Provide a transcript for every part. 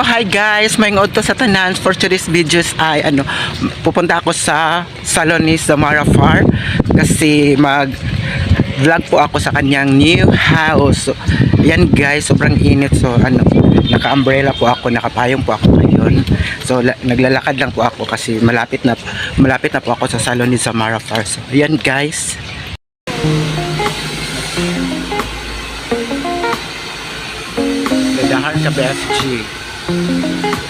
Hi guys, may to sa tanan for today's videos ay ano, pupunta ako sa salon ni Samara Far kasi mag vlog po ako sa kanyang new house. So, yan guys, sobrang init so ano, naka-umbrella po ako, nakapayong po ako ngayon. So la- naglalakad lang po ako kasi malapit na malapit na po ako sa salon ni Samara Far. So yan guys. Gadahan sa BFG. So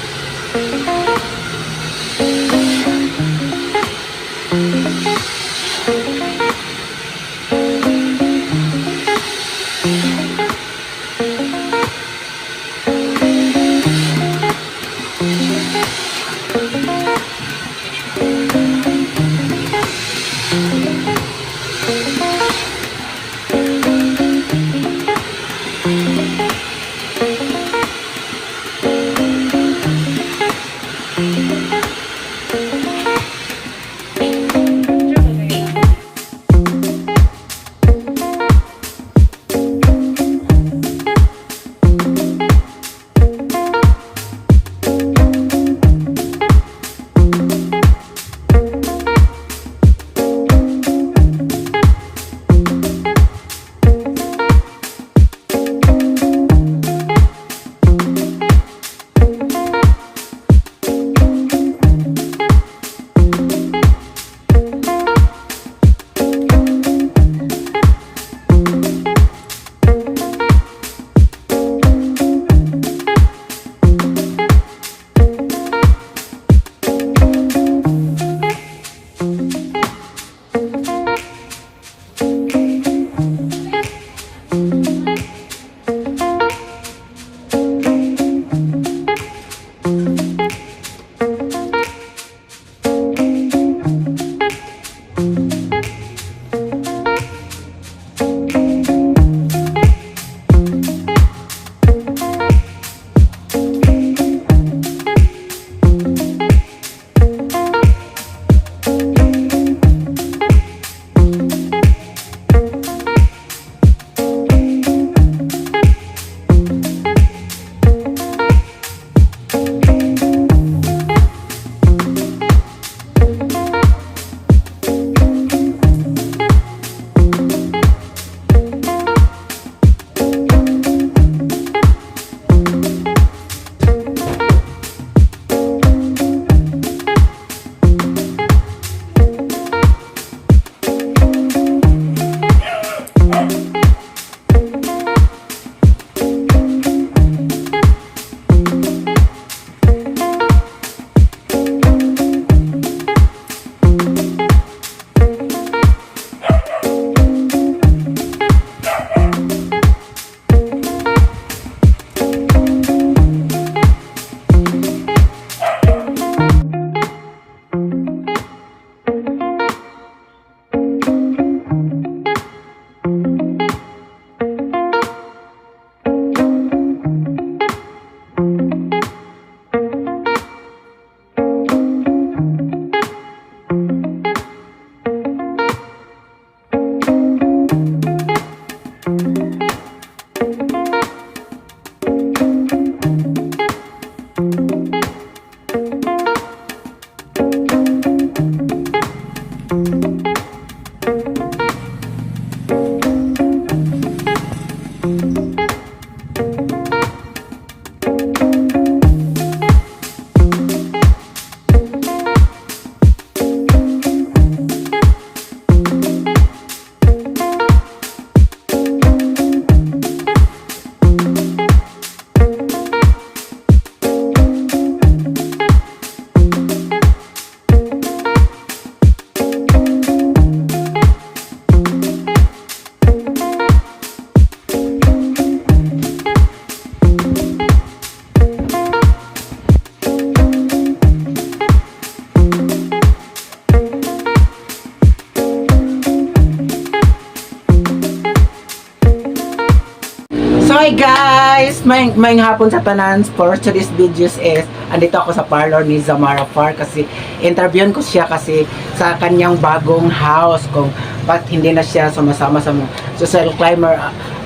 Hi guys! May, may hapon sa tanan for today's videos is andito ako sa parlor ni Zamara Far kasi interviewin ko siya kasi sa kanyang bagong house kung ba't hindi na siya sumasama sa mga social climber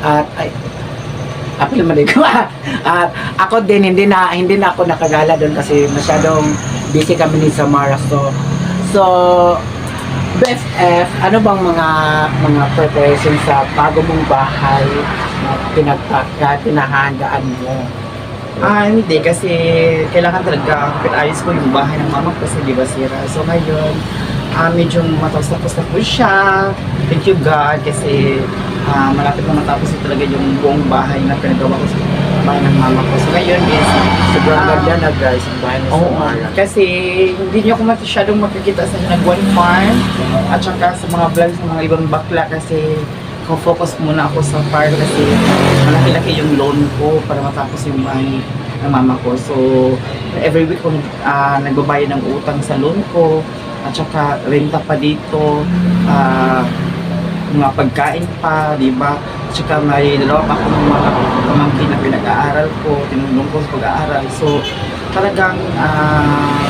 at ay, apil ko. At ako din hindi na hindi na ako nakagala doon kasi masyadong busy kami ni Samara so so BFF, ano bang mga mga preparation sa bago mong bahay na pinagpaka, pinahandaan mo? Ah, hindi kasi kailangan talaga ayos ko yung bahay ng mama kasi di ba sira. So ngayon, ah medyo matapos-tapos na po siya. Thank you God kasi ah, malapit na matapos talaga yung buong bahay na pinagawa ko sa bahay ng mama ko. So ngayon is Sobrang ganda na guys, ang bahay ni Oo, Samara. kasi hindi niyo ako masyadong makikita sa nag-one farm at saka sa mga vlogs ng mga ibang bakla kasi focus muna ako sa farm kasi malaki-laki yung loan ko para matapos yung bahay ng mama ko. So, every week kung ah, nagbabayad ng utang sa loan ko at saka renta pa dito, ah, mga pagkain pa, di ba? At saka may dalawa pa ako ng mga pamangkin na pinag-aaral ko, tinulong ko sa pag-aaral. So, talagang ah,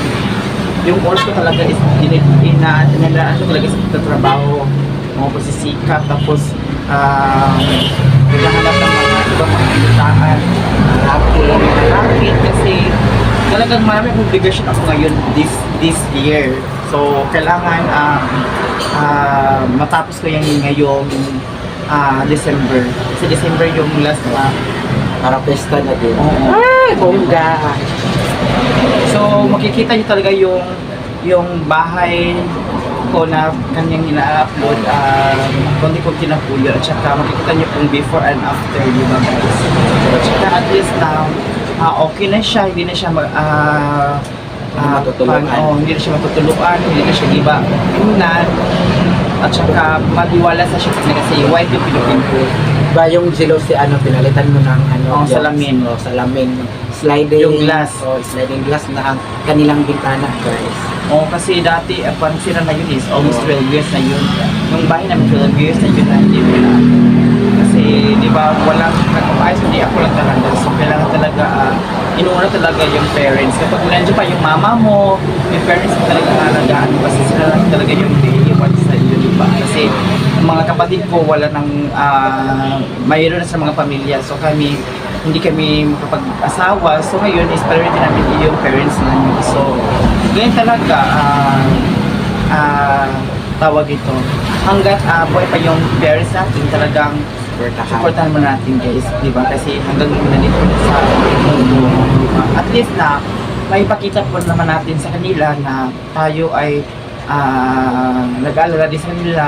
yung oras ko talaga is ina inalaan ko talaga sa pagtatrabaho, mga pagsisikap, tapos ah, naghahanap ng mga ibang mga kitaan, happy, happy kasi talagang marami akong obligasyon ako ngayon this this year. So, kailangan ah, ah, matapos ko yan ngayong ah, December. Kasi December yung last na Para pesta na din. Oo. Ay, bongga! So, makikita niyo talaga yung yung bahay ko na kanyang ina-upload uh, konti-konti na po yun. At saka makikita niyo kung before and after, di ba guys? At saka at least now, ah, okay na siya, hindi na siya mag, ah, ah, Matutuluan. oh, hindi na siya matutuluan, hindi na siya iba iunan. At saka maliwala sa siya kasi white yung pinupin ko. Ba yung zero si ano, pinalitan mo ng ano? Yung- salamin. Oo, salamin. Sliding. Yung glass. Oh, sliding glass na ang kanilang bintana guys. Oo, kasi dati, uh, parang sira na yun is almost 12 years na yun. Yung bahay namin 12 years na yun na hindi mo na. Kasi, di ba, walang nagpapaayos, hindi ako lang talaga. So, kailangan talaga, uh, inuuna talaga yung parents. Kapag nandiyan pa yung mama mo, yung parents talaga halagaan mo. Kasi sila lang talaga yung iiwan sa iyo, di ba? Kasi, mga kapatid ko, wala nang, uh, mayroon sa mga pamilya. So, kami, hindi kami makapag-asawa. So, ngayon is priority namin yung parents namin. So, ganyan talaga, ah, ah, tawag ito. Hanggat ah, buhay pa yung parents natin, talagang Supportahan. supportahan mo natin guys, di ba? Kasi hanggang nandito sa mundo? At least na, may pakita po naman natin sa kanila na tayo ay ah, nag-aalala din sa kanila,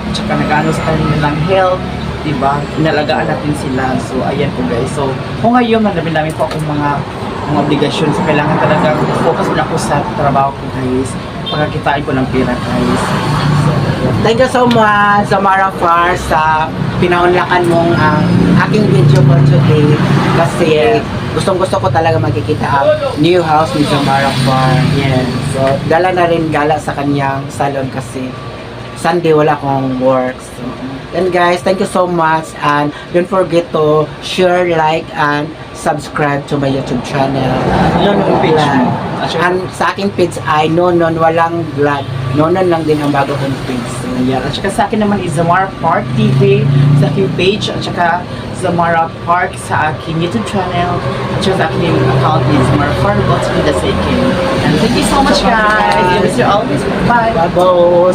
at saka nag-ano sa kanilang health, di ba? Inalagaan natin sila. So, ayan po guys. So, kung ngayon, madami-dami po akong mga mga obligasyon. So, kailangan talaga focus na ako sa trabaho ko guys. Pagkakitain ko ng pera guys. Thank you so much, Samara Far, sa pinaunlakan mong ang aking video for today. Kasi gustong gusto ko talaga makikita ang new house ni Samara Far. Yes. So, dala na rin gala sa kanyang salon kasi Sunday wala akong work. And guys, thank you so much and don't forget to share, like, and subscribe to my YouTube channel. Nonon Vlog. And sa aking page ay Nonon Walang Vlog. Nonon lang din ang bago kong page. Ayan. At saka sa akin naman is Zamara Park TV sa aking page at saka Zamara Park sa aking YouTube channel at saka sa aking account is Zamara Park Bots with the second. And thank you so much guys. You you always. Bye. Bye, boss.